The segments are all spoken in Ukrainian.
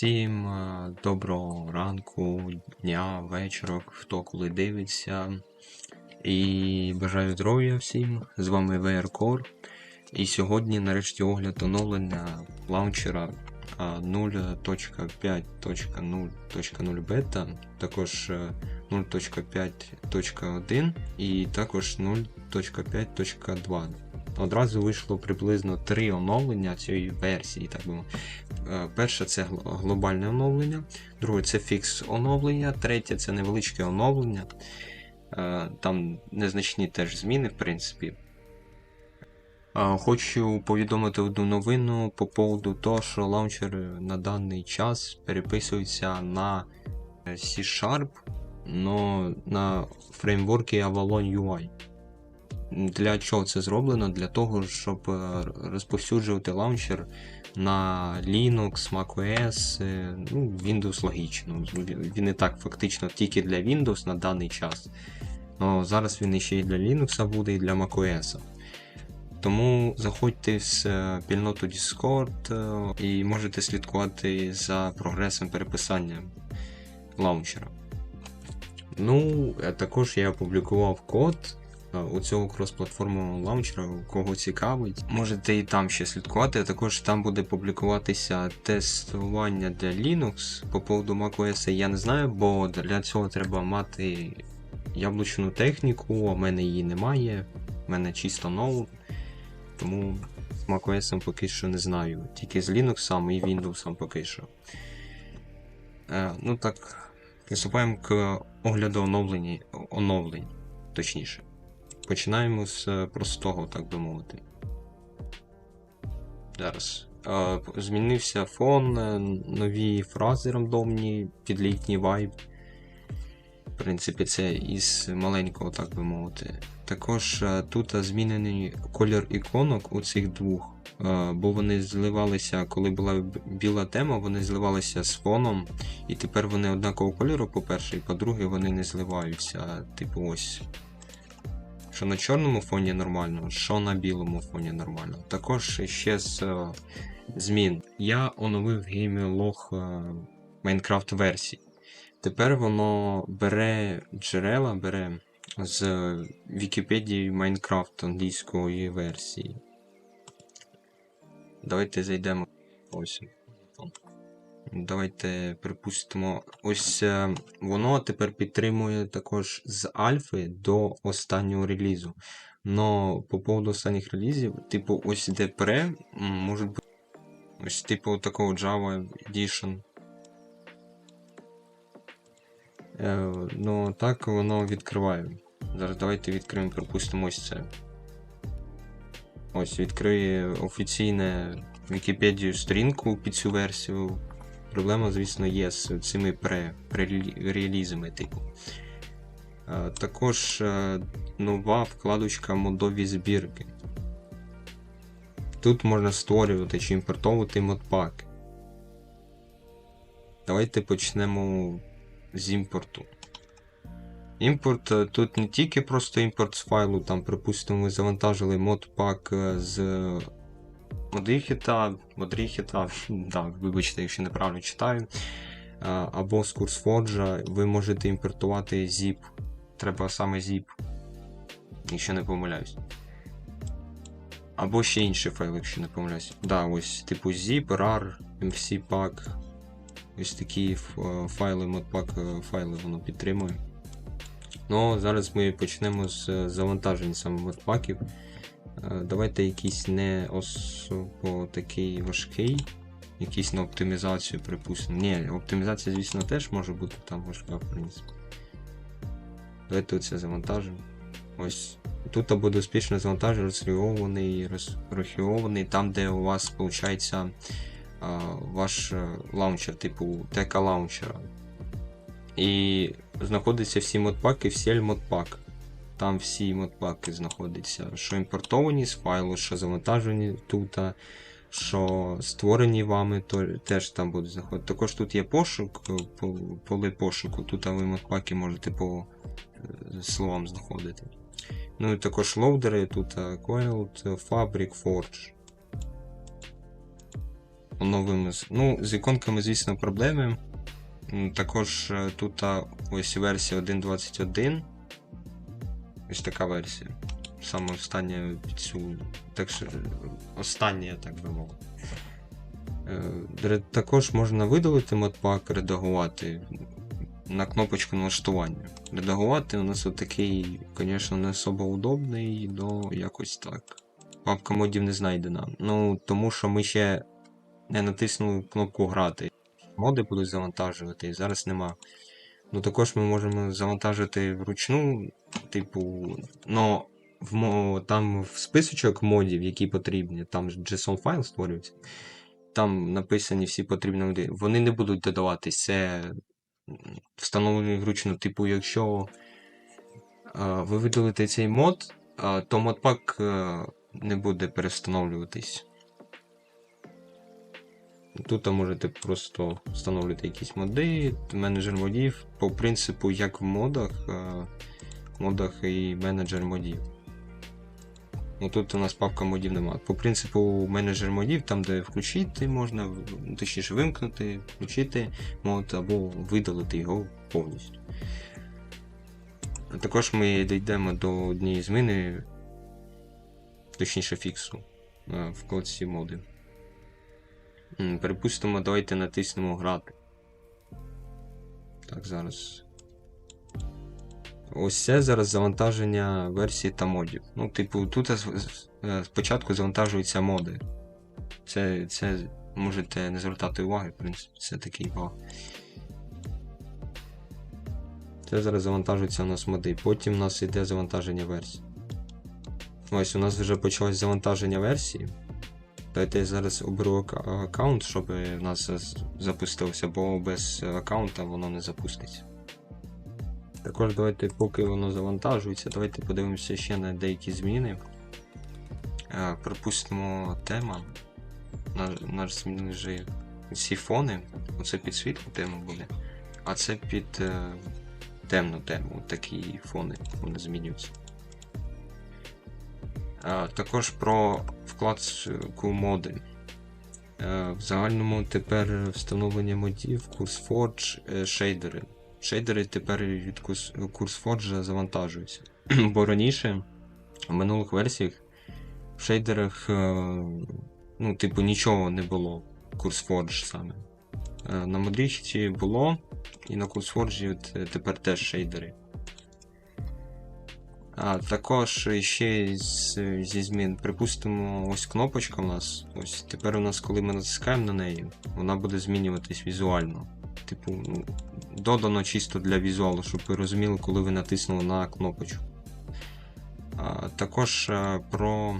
Всім е, доброго ранку, дня, вечора, хто коли дивиться. І бажаю здоров'я всім. З вами VR Core. І сьогодні нарешті огляд оновлення лаунчера 0.5.0.0 бета, також е, 0.5.1 і також 0.5.2. Одразу вийшло приблизно три оновлення цієї версії, так би. Е, Перше це глобальне оновлення, друге це фікс оновлення, третє це невеличке оновлення. Е, Там незначні теж зміни, в принципі. Хочу повідомити одну новину по поводу того, що лаунчер на даний час переписується на е, C-Sharp, но на фреймворкі Avalon UI. Для чого це зроблено? Для того, щоб е, розповсюджувати лаунчер на Linux, macOS, е, ну, Windows логічно. Він і так фактично тільки для Windows на даний час. Но зараз він ще і для Linux буде, і для macOS. Тому заходьте в спільноту Discord е, і можете слідкувати за прогресом переписання лаунчера. Ну, а також я опублікував код е, у цього крос-платформового лаунчера, кого цікавить. Можете і там ще слідкувати, а також там буде публікуватися тестування для Linux. По поводу macOS я не знаю, бо для цього треба мати яблучну техніку, а в мене її немає. В мене чисто ноут. Тому з macOS поки що не знаю. Тільки з Linux і Windows поки що. Е, ну так, приступаємо к огляду оновлень, оновлень. Точніше. Починаємо з е, простого, так би мовити. Зараз. Е, змінився фон, е, нові фрази рандомні, підлітній вайб. В принципі, це із маленького, так би мовити. Також тут змінений колір іконок у цих двох, бо вони зливалися, коли була біла тема, вони зливалися з фоном, і тепер вони однакового кольору, по-перше, і по-друге, вони не зливаються. Типу ось. Що на чорному фоні нормально, що на білому фоні нормально. Також ще з е, змін. Я оновив геймлог Minecraft версії. Тепер воно бере джерела, бере з Вікіпедії Майнкрафт англійської версії. Давайте зайдемо. Ось. Давайте припустимо. Ось е, воно тепер підтримує також з альфи до останнього релізу. Но по поводу останніх релізів, типу, ось де пре, може бути. Ось типу такого Java Edition. Е, ну, так воно відкриває. Зараз давайте відкриємо, припустимо ось це. Ось відкриє офіційне Вікіпедію сторінку під цю версію. Проблема, звісно, є з цими пре, релізами, типу. Е, Також е, нова вкладочка модові збірки. Тут можна створювати чи імпортовувати модпаки. Давайте почнемо з імпорту. Імпорт е, тут не тільки просто імпорт з файлу, там, припустимо, ви завантажили модпак з Модріхіта, Модріхіта, так, вибачте, якщо неправильно читаю. е, Або з CurseForge ви можете імпортувати zip. Треба саме zip, якщо не помиляюсь. Або ще інший файл, якщо не помиляюсь. Да, ось типу zip, rar, mcpack. Ось такі файли, модпак е, файли воно підтримує. Ну, зараз ми почнемо з е, завантаження саме модпаків. Е, Давайте якийсь не особо такий важкий. Якийсь на оптимізацію, припустимо. Ні, оптимізація, звісно, теж може бути там важка, в принципі. Давайте оце завантажимо. Ось. Тут буде успішно завантажений, розрегіований, розрахіований, там, де у вас, виходить, ваш е, лаунчер, типу тека лаунчера. І знаходяться всі модпаки в CL модпак. Там всі модпаки знаходяться, що імпортовані з файлу, що завантажені тут, що створені вами, то теж там будуть знаходити. Також тут є пошук, е, поле пошуку, тут ви модпаки можете по е, словам знаходити. Ну і також лоудери, тут е, Coiled, Fabric, Forge. оновимо. з- Ну, з іконками, звісно, проблеми. Також е, тут ось версія 1.21. Ось така версія. Саме остання цю. Так що, остання, так би мовити. Е, Також можна видалити модпак, редагувати на кнопочку налаштування. Редагувати у нас отакий, звісно, не особо удобний, але якось так. Папка модів не знайдена. Ну, тому що ми ще не натиснули кнопку грати. Моди будуть завантажувати, і зараз нема. Ну також ми можемо завантажити вручну, типу, но в там в списочок модів, які потрібні, там JSON файл створюється. Там написані всі потрібні моди. Вони не будуть додаватись. Це встановлені вручну. Типу, якщо а, ви видалите цей мод, а, то модпак а, не буде перестановлюватись. Тут можете просто встановлювати якісь моди, менеджер модів, по принципу, як в модах, е, модах і менеджер модів. Ну тут у нас папка модів немає. По принципу менеджер модів, там де включити можна, точніше вимкнути, включити мод або видалити його повністю. Також ми дійдемо до однієї зміни, точніше фіксу е, в вкладці моди. Припустимо, давайте натиснемо грати. Так, зараз. Ось це зараз завантаження версії та модів. Ну, типу, тут з- е, спочатку завантажуються моди. Це, це можете не звертати уваги, в принципі, це такий баг. Це зараз завантажуються у нас моди. Потім у нас йде завантаження версій. Ось у нас вже почалось завантаження версії. Давайте я зараз оберу аккаунт, щоб в нас з- запустилося, бо без аккаунта воно не запуститься. Також давайте, поки воно завантажується, давайте подивимося ще на деякі зміни. Е, Припустимо тема. Наш, змінили вже ці фони. Оце під світлу тема буде. А це під е, темну тему. Такі фони вони змінюються. Е, Також про вкладку моди. Е, В загальному тепер встановлення модів, CurseForge, е, шейдери. Шейдери тепер від Curs- CurseForge завантажуються. Бо раніше, в минулих версіях, в шейдерах, е, ну, типу, нічого не було. CurseForge саме. Е, На модрічці було, і на от, е, тепер теж шейдери. А також ще зі змін, припустимо, ось кнопочка у нас. Ось тепер у нас, коли ми натискаємо на неї, вона буде змінюватись візуально. Типу, ну, додано чисто для візуалу, щоб ви розуміли, коли ви натиснули на кнопочку. А, також а, про,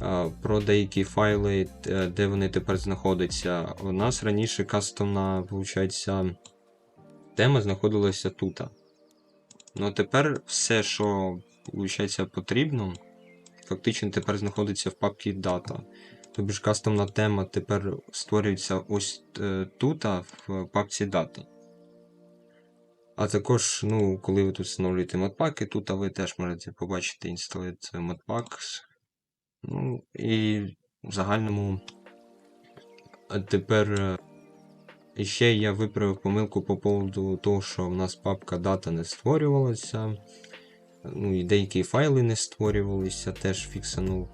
а, про деякі файли, е, де вони тепер знаходяться. У нас раніше кастомна, виходить, тема знаходилася тут. Ну тепер все, що виходить, потрібно, фактично тепер знаходиться в папці Data. Тобто ж кастомна тема тепер створюється ось е, тут, а в папці Data. А також, ну, коли ви тут встановлюєте модпаки, тут ви теж можете побачити Installed Modpacks. Ну, і в загальному а тепер е, і ще я виправив помилку по поводу того, що в нас папка дата не створювалася. Ну і деякі файли не створювалися, теж фіксанув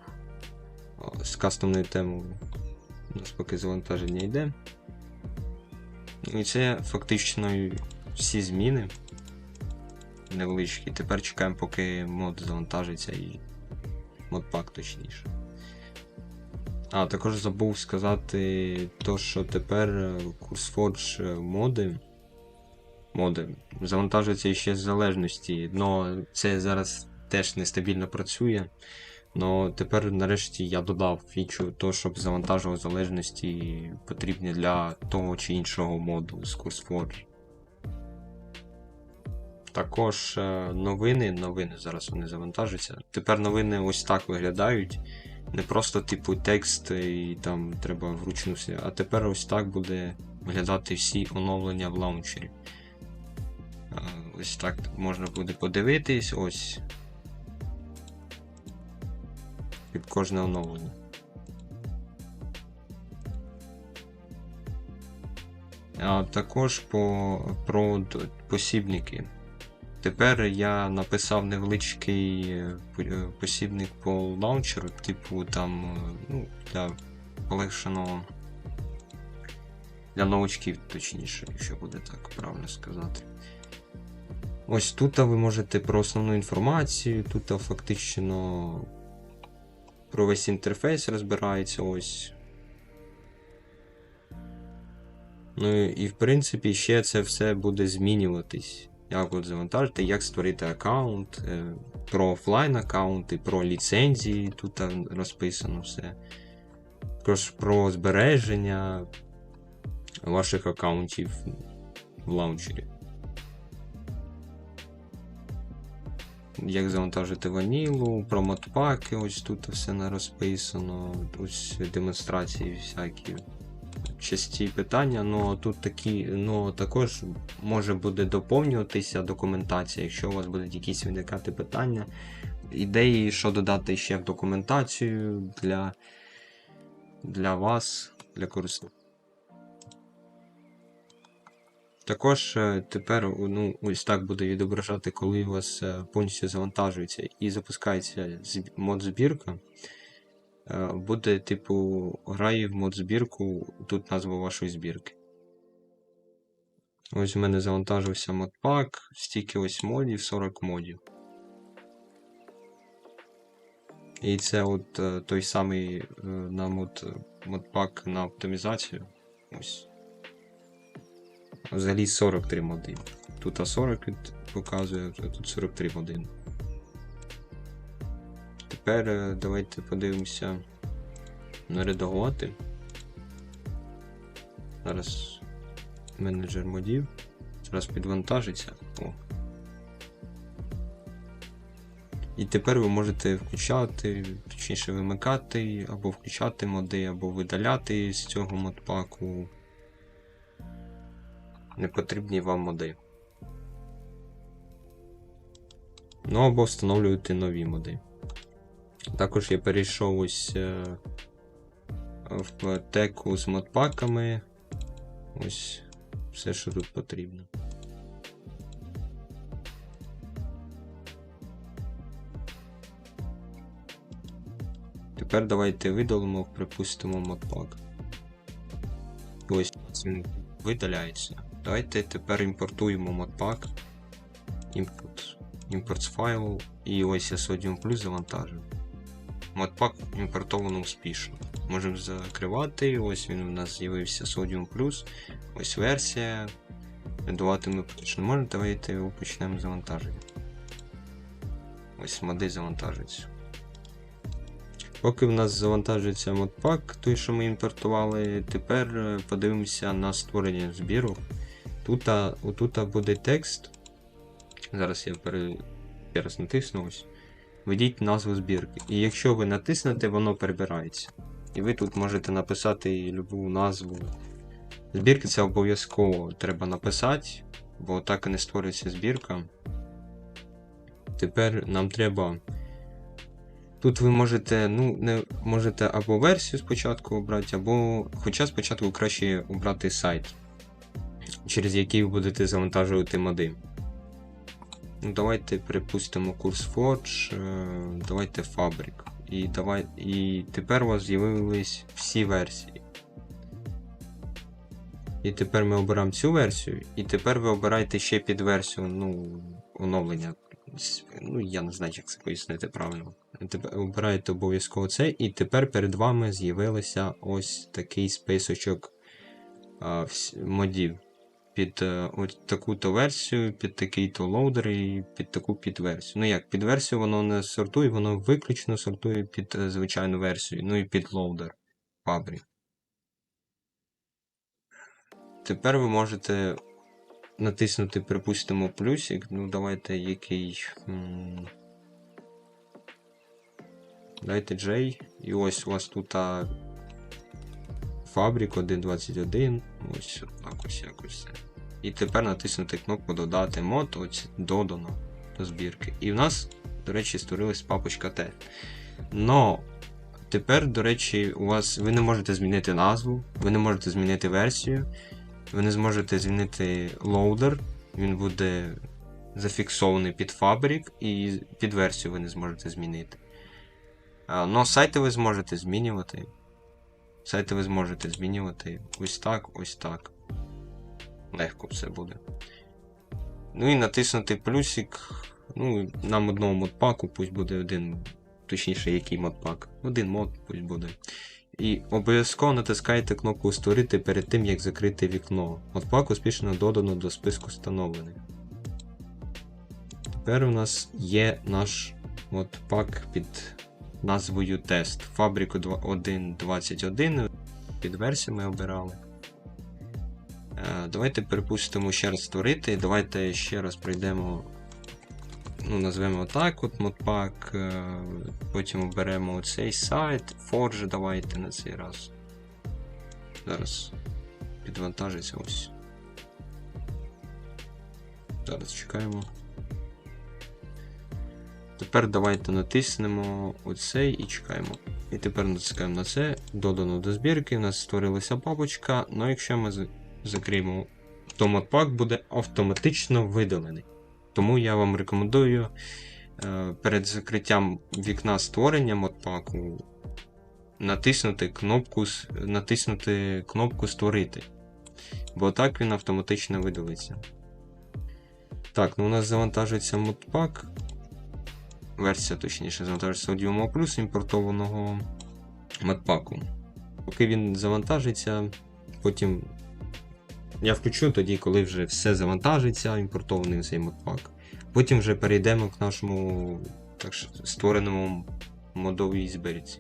з кастомною темою. У нас поки завантаження йде. Ну і це фактично всі зміни невеличкі. Тепер чекаємо, поки мод завантажиться і модпак точніше. А, також забув сказати то, що тепер е, CurseForge е, моди, моди завантажуються ще з залежності, але це зараз теж нестабільно працює. Но тепер нарешті я додав фічу, то, щоб завантажував залежності потрібні для того чи іншого моду з CurseForge. Також е, новини, новини зараз вони завантажуються. Тепер новини ось так виглядають. Не просто, типу, текст е, і там треба вручну. А тепер ось так буде виглядати всі оновлення в лаунчері. Ось так можна буде подивитись ось. Під кожне оновлення. А також по про посібники. Тепер я написав невеличкий е, е, посібник по лаунчеру, типу там е, ну, для полегшеного. Для новачків, точніше, якщо буде так правильно сказати. Ось тут ви можете про основну інформацію, тут фактично про весь інтерфейс розбирається ось. Ну і в принципі ще це все буде змінюватись. Як от завантажити, як створити аккаунт, е, про офлайн аккаунти, про ліцензії, тут розписано все. Також про збереження ваших аккаунтів в лаунчері. Як завантажити ванілу, про модпаки, ось тут все не розписано, ось демонстрації всякі часті питання, ну тут такі, ну також може буде доповнюватися документація, якщо у вас будуть якісь виникати питання, ідеї, що додати ще в документацію для, для вас, для користувачів. Також е, тепер ну, ось так буде відображати, коли у вас е, повністю завантажується і запускається мод збірка. Е, Буде, типу, грає в мод збірку, тут назва вашої збірки. Ось в мене завантажився модпак, стільки ось модів, 40 модів. І це от е, той самий е, на мод, модпак на оптимізацію. Ось. Взагалі 43 моди. Тут А40 від- показує, тут 43 моди. Тепер е, давайте подивимося на редагувати. Зараз менеджер модів. Зараз підвантажиться. О. І тепер ви можете включати, точніше вимикати, або включати моди, або видаляти з цього модпаку непотрібні вам моди. Ну або встановлювати нові моди. Також я перейшов ось е, в теку з модпаками. Ось все, що тут потрібно. Тепер давайте видалимо, припустимо модпак. Ось він видаляється. Давайте тепер імпортуємо модпак. Import, import з файлу. І ось я Sodium Plus завантажив. Модпак імпортовано успішно. Можемо закривати. Ось він у нас з'явився Sodium Plus. Ось версія. Редувати ми не можемо. Давайте його почнемо завантаження. Ось моди завантажуються. Поки в нас завантажується модпак, той, що ми імпортували, тепер е, подивимося на створення збірок. Тут, буде текст. Зараз я пере... раз натисну ось. Введіть назву збірки. І якщо ви натиснете, воно перебирається. І ви тут можете написати любу назву. Збірки це обов'язково треба написати, бо так і не створюється збірка. Тепер нам треба. Тут ви можете, ну, не можете або версію спочатку обрати, або. Хоча спочатку краще обрати сайт, через який ви будете завантажувати моди. Ну, давайте припустимо курс Forge, е, давайте Fabric. І, давай, і тепер у вас з'явились всі версії. І тепер ми обираємо цю версію, і тепер ви обираєте ще під версію ну, оновлення. Ну, я не знаю, як це пояснити правильно. Тепер обираєте обов'язково це, і тепер перед вами з'явилося ось такий списочок а, модів. Під е, ось таку-то версію, під такий-то лоудер і під таку підверсію. Ну як, під версію воно не сортує, воно виключно сортує під е, звичайну версію, ну і під лоудер Fabric. Тепер ви можете натиснути, припустимо, плюсик. Ну, давайте який. Дайте J. І ось у вас тут Fabric 1.21. Ось так ось якось. І тепер натиснути кнопку Додати мод, ось додано до збірки. І в нас, до речі, створилась папочка T. Но тепер, до речі, у вас ви не можете змінити назву, ви не можете змінити версію. ви не зможете змінити лоудер, він буде зафіксований під фабрик, і під версію ви не зможете змінити. Но сайти ви зможете змінювати. Сайти ви зможете змінювати ось так, ось так. Легко все буде. Ну і натиснути плюсик. Ну, нам одного модпаку, пусть буде один. Точніше, який модпак. Один мод пусть буде. І обов'язково натискайте кнопку Створити перед тим, як закрити вікно. Модпак успішно додано до списку встановлених. Тепер у нас є наш модпак під назвою Тест. Фабрику 1.21 під версіями обирали. Е, Давайте перепустимо ще раз створити. Давайте ще раз пройдемо. Ну, назвемо так от модпак. е, Потім оберемо цей сайт. Forge давайте на цей раз. Зараз підвантажиться ось. Зараз чекаємо. Тепер давайте натиснемо оцей і чекаємо. І тепер натискаємо на це. Додано до збірки. У нас створилася папочка. Ну якщо ми закриємо, то модпак буде автоматично видалений. Тому я вам рекомендую е, перед закриттям вікна створення модпаку натиснути кнопку, натиснути кнопку Створити. Бо так він автоматично видалиться. Так, ну у нас завантажується модпак. Версія, точніше, завантажується Audio Plus імпортованого модпаку. Поки він завантажиться, потім я включу тоді, коли вже все завантажиться, імпортований цей модпак. Потім вже перейдемо к нашому так, створеному модовій збірці.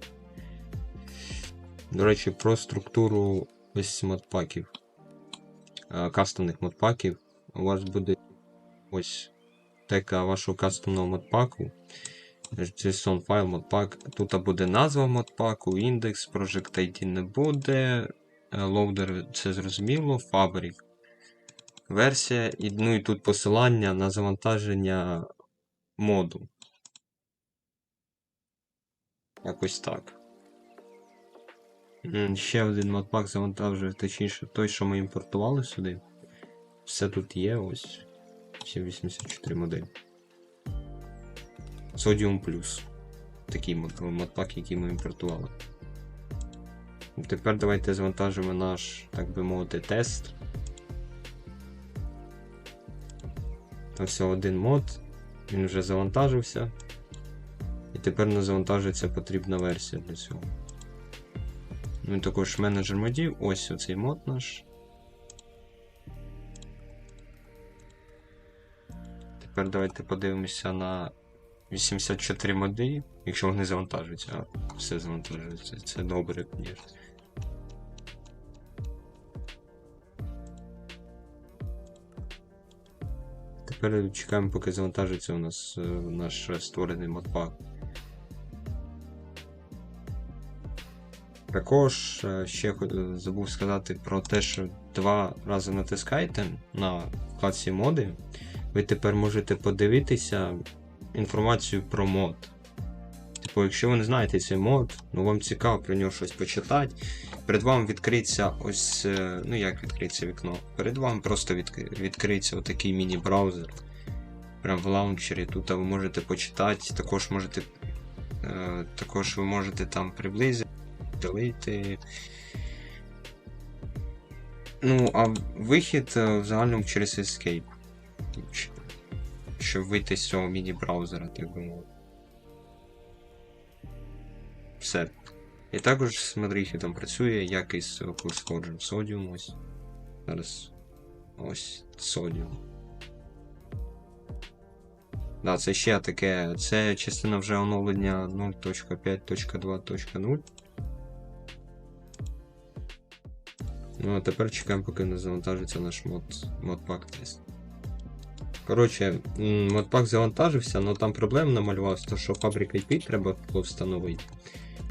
До речі, про структуру ось модпаків, е, кастомних модпаків. У вас буде ось тека вашого кастомного модпаку. JSON файл модпак. Тут буде назва модпаку, індекс, Project ID не буде. Е, Лоудер це зрозуміло, фабрик. Версія, і, ну і тут посилання на завантаження моду. Якось так. Ще один модпак завантажує, точніше, той, що ми імпортували сюди. Все тут є, ось. Всі 84 модель. Sodium Plus. Такий модпак, який ми імпортували. Тепер давайте завантажимо наш, так би мовити, тест. Там всього один мод, він вже завантажився. І тепер не завантажується потрібна версія для цього. Ну і також менеджер модів, ось оцей мод наш. Тепер давайте подивимося на 84 моди, якщо вони завантажуються, а все завантажується. Це добре, звісно. Тепер чекаємо, поки завантажиться у нас е, наш створений модпак. Також е, ще забув сказати про те, що два рази натискайте на вкладці моди. Ви тепер можете подивитися інформацію про мод. Типу, якщо ви не знаєте цей мод, ну вам цікаво про нього щось почитати. Перед вами відкриється ось. е, Ну як відкриється вікно? Перед вами просто відк- відкриється отакий міні-браузер. Прям в лаунчері. Тут ви можете почитати, також можете. е, Також ви можете там приблизити, ділити. Ну, а вихід е, в загальному через Escape. Щоб вийти з цього міні-браузера, так би мовити. Все. І також з Мадрихітом працює, як і з Codeforge Ось. Зараз. Ось Sodium. Да, це ще таке. Це частина вже оновлення 0.5.2.0. Ну, а тепер чекаємо, поки не завантажиться наш мод, модпак тест. Коротше, модпак завантажився, але там проблема намалювалася, то що фабрика IP треба було встановити.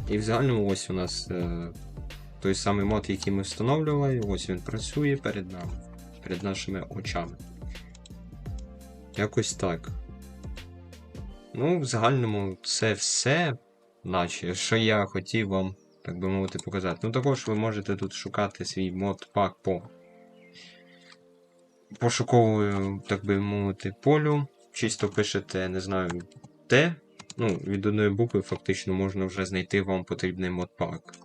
І в загальному ось у нас е, той самий мод, який ми встановлювали, ось він працює перед нами, перед нашими очами. Якось так. Ну, в загальному це все, наче, що я хотів вам, так би мовити, показати. Ну також ви можете тут шукати свій мод пак по пошуковою, так би мовити, полю. Чисто пишете, не знаю, Т. Ну, від одної букви фактично можна вже знайти вам потрібний модпак.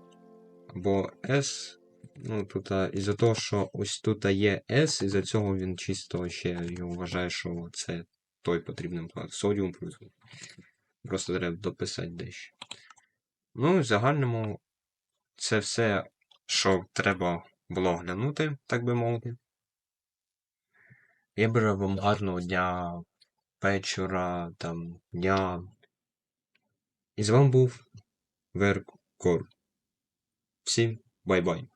Або S. Ну, тут із-за того, що ось тут є S, із-за цього він чисто ще вважає, що це той потрібний модпак. Sodium плюс. Просто треба дописати дещо. Ну, в загальному це все, що треба було глянути, так би мовити. Я бажаю вам гарного дня, вечора, там, дня. І з вами був Веркор. Всім бай-бай.